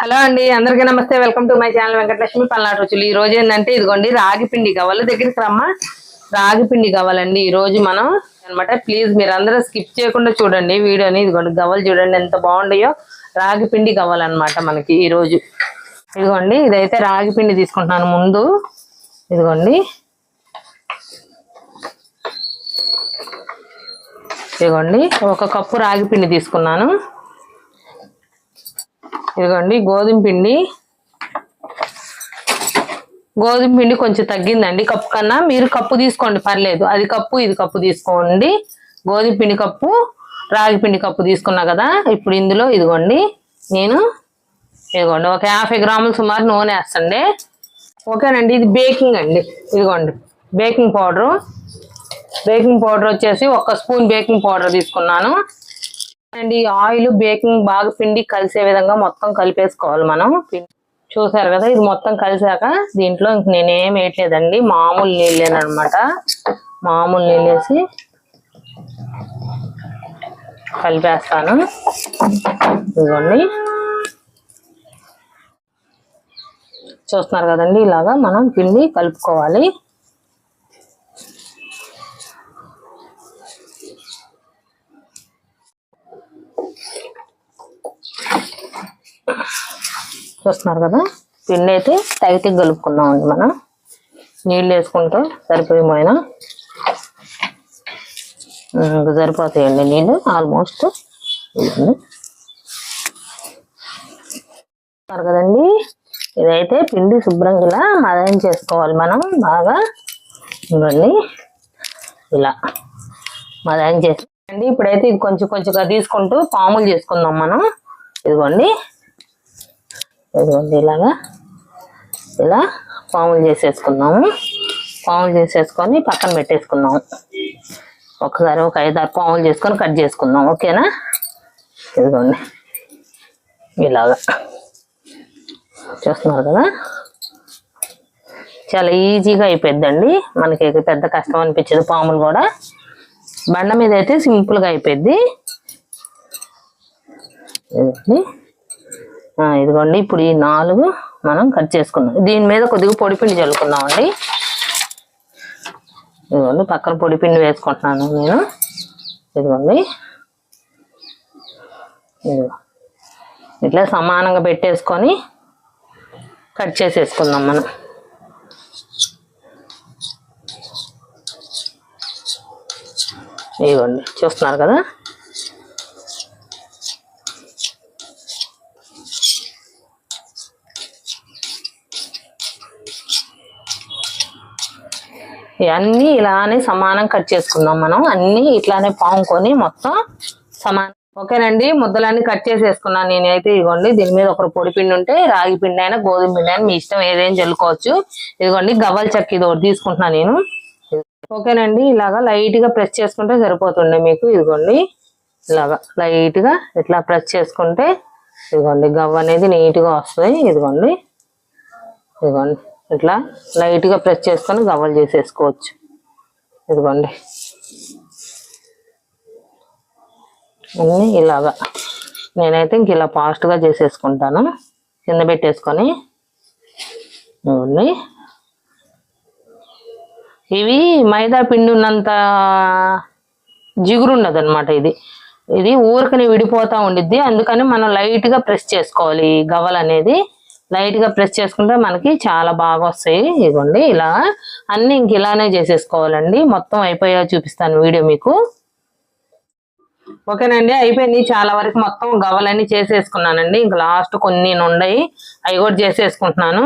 Hello అండి అందరికీ నమస్తే. Welcome to my channel Venkatalakshmi Palnadu రుచులు. ఈ రోజు ఏంటంటే ఇదిగోండి రాగి పిండి కావాలి దగ్గరికి రమ్మా. రాగి పిండి కావాలండి ఈ రోజు మనం అనమాట ప్లీజ్ మీరు అందరూ స్కిప్ చేయకుండా చూడండి వీడియోని. ఇదిగోండి గవ్వలు చూడండి ఎంత బాగుంటాయో రాగి పిండి కావాలన్నమాట మనకి ఈ రోజు. ఇదిగోండి ఇదైతే రాగి పిండి తీసుకుంటున్నాను ముందు. ఇదిగోండి. ఇదిగోండి ఒక కప్పు రాగి పిండి తీసుకున్నాను. ఇదిగోండి గోధుమ పిండి. గోధుమ పిండి కొంచెం తగ్గిందండి కప్పు కన్నా. మీరు కప్పు తీసుకోండి పర్లేదు. అది కప్పు ఇది కప్పు తీసుకోండి. గోధుమ పిండి కప్పు రాగి పిండి కప్పు తీసుకున్నా కదా. ఇప్పుడు ఇందులో ఇదిగోండి నేను ఇదిగోండి ఒక యాభై గ్రాములు సుమారు నూనె వేస్తండి. ఓకేనండి ఇది బేకింగ్ అండి. ఇదిగోండి బేకింగ్ పౌడరు. బేకింగ్ పౌడర్ వచ్చేసి ఒక స్పూన్ బేకింగ్ పౌడర్ తీసుకున్నాను. అండ్ ఈ ఆయిల్ బేకింగ్ బాగా పిండి కలిసే విధంగా మొత్తం కలిపేసుకోవాలి మనం. చూసారు కదా ఇది మొత్తం కలిసాక దీంట్లో ఇంక నేనేం వేయట్లేదండి. మామూలు నీళ్ళేనమాట మామూలు నీళ్ళేసి కలిపేస్తాను. ఇదిగోండి. చూస్తున్నారు కదండి ఇలాగా మనం పిండి కలుపుకోవాలి. చూస్తున్నారు కదా? పిండి అయితే తగితే కలుపుకున్నామండి మనం. నీళ్ళు వేసుకుంటూ సరిపోయేమైనా ఇంకా సరిపోతాయండి నీళ్ళు ఆల్మోస్ట్. కదండి? ఇదైతే పిండి శుభ్రంగా ఇలా మదం చేసుకోవాలి మనం. బాగా ఇవ్వండి. ఇలా మదం చేసుకోండి అండి ఇప్పుడైతే ఇది కొంచెం కొంచెంగా తీసుకుంటూ పాములు చేసుకుందాం మనం. ఇదిగోండి. ఇదిగోండి ఇలాగా. ఇలా పాములు చేసేసుకున్నాము. పాములు చేసేసుకొని పక్కన పెట్టేసుకున్నాము. ఒకసారి ఒక ఐదారు పాములు చేసుకొని కట్ చేసుకుందాం ఓకేనా? ఇదిగోండి. ఇలాగా. చూస్తున్నారు కదా? చాలా ఈజీగా అయిపోద్దండి మనకి పెద్ద కష్టం అనిపించదు పాములు కూడా. బండ మీద అయితే సింపుల్గా అయిపోద్ది ఇదిగోండి ఇప్పుడు ఈ నాలుగు మనం కట్ చేసుకుందాం. దీని మీద కొద్దిగా పొడిపిండి చల్లుకుందామండి. ఇదిగోండి పక్కన పొడిపిండి వేసుకుంటున్నాను నేను. ఇదిగోండి. ఇదిగో ఇట్లా సమానంగా పెట్టేసుకొని కట్ చేసేసుకుందాం మనం. ఇదిగోండి చూస్తున్నారు కదా? ఇవన్నీ ఇలానే సమానం కట్ చేసుకుందాం మనం. అన్ని ఇట్లానే పాముకొని మొత్తం సమానం. ఓకేనండి ముద్దలన్నీ కట్ చేసేసుకున్నాను నేనైతే. ఇదిగోండి దీని మీద ఒక పొడి పిండి ఉంటే రాగి పిండి అయినా గోధుమ పిండి అయినా మీ ఇష్టం ఏదైనా చల్లుకోవచ్చు ఇదిగోండి గవ్వల చెక్క ఇది ఒకటి తీసుకుంటున్నాను నేను. ఓకేనండి ఇలాగా లైట్గా ప్రెస్ చేసుకుంటే సరిపోతుండే మీకు. ఇదిగోండి ఇలాగా లైట్గా ఇట్లా ప్రెస్ చేసుకుంటే ఇదిగోండి గవ్వ అనేది నీట్గా వస్తుంది. ఇదిగోండి ఇదిగోండి. ఇట్లా లైట్గా ప్రెస్ చేసుకొని గవ్వలు చేసేసుకోవచ్చు. ఇదిగోండి. అన్నీ ఇలాగా. నేనైతే ఇంక ఇలా ఫాస్ట్గా చేసేసుకుంటాను. కింద పెట్టేసుకొని ఇదిగోండి ఇవి మైదా పిండి ఉన్నంత జిగురు ఉండదు అనమాట ఇది. ఇది ఊరికని విడిపోతూ ఉండిద్ది. అందుకని మనం లైట్గా ప్రెస్ చేసుకోవాలి ఈ గవ్వలు అనేది లైట్గా ప్రెస్ చేసుకుంటే మనకి చాలా బాగా వస్తాయి. ఇదిగోండి ఇలా అన్ని ఇంక ఇలానే చేసేసుకోవాలండి. మొత్తం అయిపోయా చూపిస్తాను వీడియో మీకు. ఓకేనండి అయిపోయింది. చాలా వరకు మొత్తం గవ్వలన్నీ చేసేసుకున్నానండి. ఇంక లాస్ట్ కొన్ని ఉన్నాయి అవి కూడా చేసేసుకుంటున్నాను.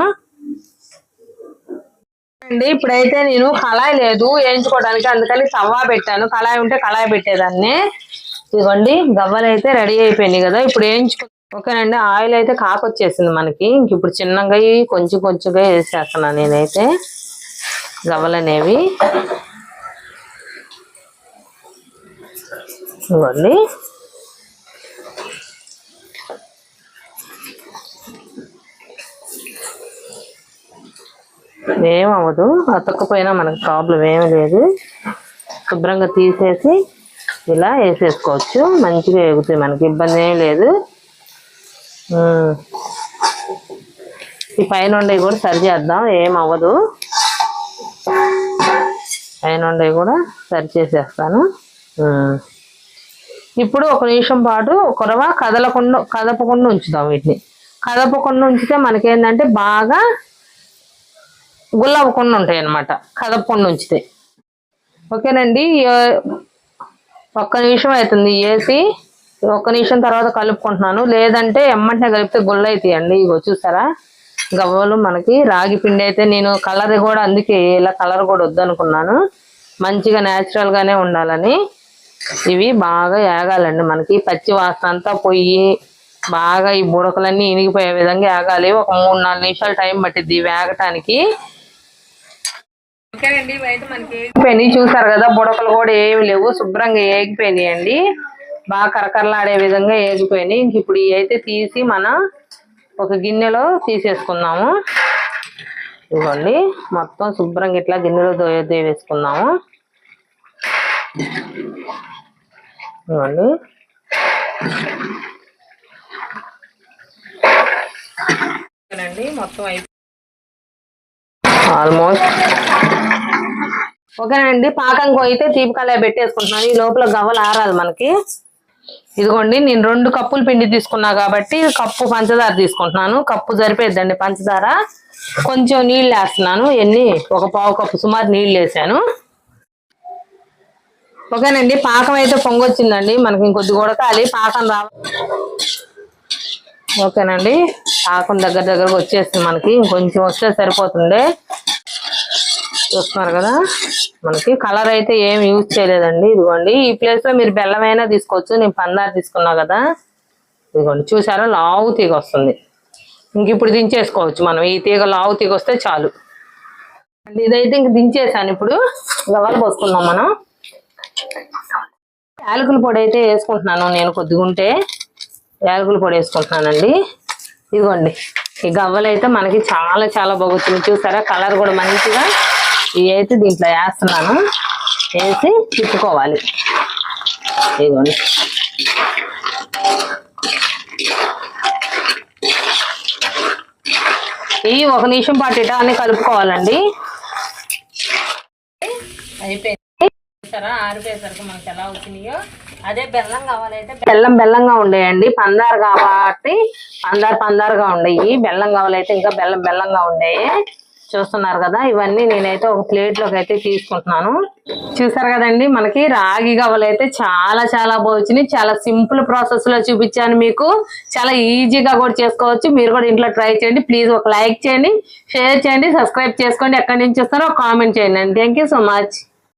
అండి ఇప్పుడైతే నేను కళాయి లేదు వేయించుకోవడానికి అందుకని తవ్వా పెట్టాను. కళాయి ఉంటే కళాయి పెట్టేదాన్ని. ఇదిగోండి గవ్వలు అయితే రెడీ అయిపోయినాయి కదా. ఇప్పుడు వేయించుకో ఓకేనండి ఆయిల్ అయితే కాకొచ్చేసింది మనకి. ఇంక ఇప్పుడు చిన్నగా కొంచెం కొంచెంగా వేసేస్తున్నాను నేనైతే. గవ్వలు అనేవి ఏమవ్వదు అతకపోయినా మనకు ప్రాబ్లం ఏమీ లేదు. శుభ్రంగా తీసేసి ఇలా వేసేసుకోవచ్చు. మంచిగా ఎగుతాయి మనకి ఇబ్బంది ఏం లేదు. ఈ పైన ఉండేవి కూడా సరి చేద్దాం ఏం అవ్వదు. పైన ఉండేవి కూడా సరి చేసేస్తాను. ఇప్పుడు ఒక నిమిషం పాటు కొరవ కదలకుండా కదపకుండా ఉంచుదాం వీటిని. కదపకుండా ఉంచితే మనకేంటంటే బాగా గుల్లవ్వకుండా ఉంటాయి అనమాట కదపకుండా ఉంచితే. ఓకేనండి ఒక్క నిమిషం అవుతుంది వేసి ఒక్క నిమిషం తర్వాత కలుపుకుంటున్నాను. లేదంటే ఎమ్మంటే కలిపితే గుల్ల అవుతాయండి ఇగో చూసారా? గవ్వలు మనకి. రాగి పిండి అయితే నేను కలర్ కూడా అందుకే ఇలా కలర్ కూడా వద్దనుకున్నాను. మంచిగా natural గానే ఉండాలని. ఇవి బాగా ఏగాలండి మనకి. పచ్చి వాసన అంతా పోయి బాగా ఈ బుడకలన్నీ ఇనిగిపోయే విధంగా ఏగాలి ఒక మూడు నాలుగు నిమిషాలు టైం పట్టిద్ది ఇవి ఏగటానికి ఓకేనండి ఇవైతే మనకి ఏగిపోయినాయి చూసారు కదా బుడకలు కూడా ఏమి లేవు. శుభ్రంగా ఏగిపోయినాయి అండి బాగా కరకరలాడే విధంగా ఏగిపోయినాయి ఇంక ఇప్పుడు ఇవి అయితే తీసి మనం ఒక గిన్నెలో తీసేసుకుందాము. ఇదిగోండి మొత్తం శుభ్రంగా ఇట్లా గిన్నెలో దో వేసుకుందాము ఇవ్వండి. ఓకేనండి మొత్తం అయిపోయి ఆల్మోస్ట్. ఓకేనండి. పాకంకు అయితే తీపి కళాయి పెట్టేసుకుంటున్నాను. ఈ లోపల గవ్వలు ఆరాలి మనకి. ఇదిగోండి నేను రెండు కప్పులు పిండి తీసుకున్నా కాబట్టి కప్పు పంచదార తీసుకుంటున్నాను. కప్పు సరిపోద్దండి పంచదార. కొంచెం నీళ్ళు వేస్తున్నాను. ఎన్ని? ఒక పావు కప్పు సుమారు నీళ్ళు వేసాను. ఓకేనండి పాకం అయితే పొంగొచ్చిందండి. మనకి ఇంకొద్ది ఉడకాలి. పాకం రావ ఓకేనండి పాకం దగ్గర దగ్గరకు వచ్చేస్తుంది మనకి. ఇంకొంచెం వస్తే సరిపోతుండే. చూస్తున్నారు కదా? మనకి కలర్ అయితే ఏం యూజ్ చేయలేదండి. ఇదిగోండి ఈ ప్లేస్లో మీరు బెల్లమైనా తీసుకోవచ్చు. నేను పందారు తీసుకున్నా కదా. ఇదిగోండి చూసారా లావు తీగ వస్తుంది. ఇంక ఇప్పుడు దించేసుకోవచ్చు మనం. ఈ తీగ లావు తీగ వస్తే చాలు. ఇదైతే ఇంక దించేసాను ఇప్పుడు. గవ్వలు పోసుకుందాం మనం? యాలకుల పొడి అయితే వేసుకుంటున్నాను నేను కొద్దిగా ఉంటే. యాలకుల పొడి వేసుకుంటున్నానండి. ఇదిగోండి ఈ గవ్వలు అయితే మనకి చాలా చాలా బాగుంటుంది చూసారా? కలర్ కూడా మంచిగా ఇవి అయితే దీంట్లో వేస్తున్నాను. వేసి తిప్పుకోవాలి. ఇదిగోండి. ఇవి ఒక నిమిషం పాటు ఇటా అన్ని కలుపుకోవాలండి. అయిపోయింది. చూసారా? ఆరిపోయేసరికి మనకి ఎలా వచ్చినాయో? అదే బెల్లం కావాలంటే బెల్లం బెల్లంగా ఉండేయండి. పందారు కాబట్టి పందారు పందారుగా ఉండేవి బెల్లం కావాలైతే ఇంకా బెల్లం బెల్లంగా ఉండేవి చూస్తున్నారు కదా ఇవన్నీ నేనైతే ఒక ప్లేట్లోకి అయితే తీసుకుంటున్నాను. చూసారు కదండి మనకి రాగి గవ్వలు అయితే చాలా చాలా బాగుంది. చాలా సింపుల్ ప్రాసెస్లో చూపించాను మీకు. చాలా ఈజీగా కూడా చేసుకోవచ్చు. మీరు కూడా ఇంట్లో ట్రై చేయండి. ప్లీజ్ ఒక లైక్ చేయండి షేర్ చేయండి సబ్స్క్రైబ్ చేసుకోండి. ఎక్కడి నుంచి వస్తారో కామెంట్ చేయండి థ్యాంక్ యూ సో మచ్